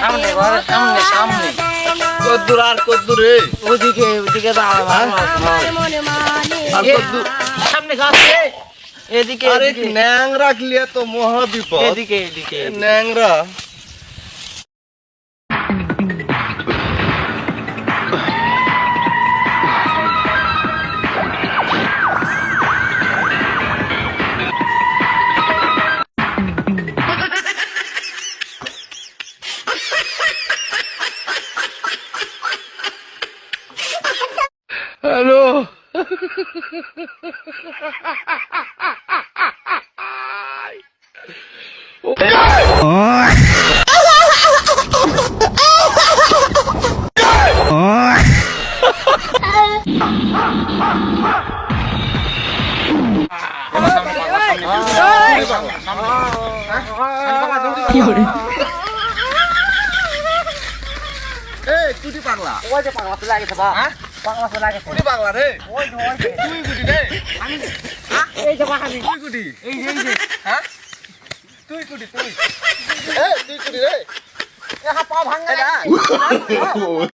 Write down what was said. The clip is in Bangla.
সামনে ঘর, সামনে, সামনে। কদ্দুর আর কদ্দুর রে ওদিকে ওদিকে মনে মানে কদ্দুর। সামনে গাছ এদিকে আরে ন্যাংরা ন্যাং তো মহা বিপদ এদিকে এদিকে। ন্যাংরা। হ্যালো এই কুটি পাগলা। ওই যে পাগলা তো লাগেছে বা হ্যাঁ? পাগলা তো। লাগেছে কুড়ি পাগলা রে। ওই ওই তুই কুটি রে। এই যে বাহানি তুই কুটি। এই যে এই যে। হ্যাঁ? তুই কুটি তুই। এই তুই কুটি রে। এ হা পা ভাঙা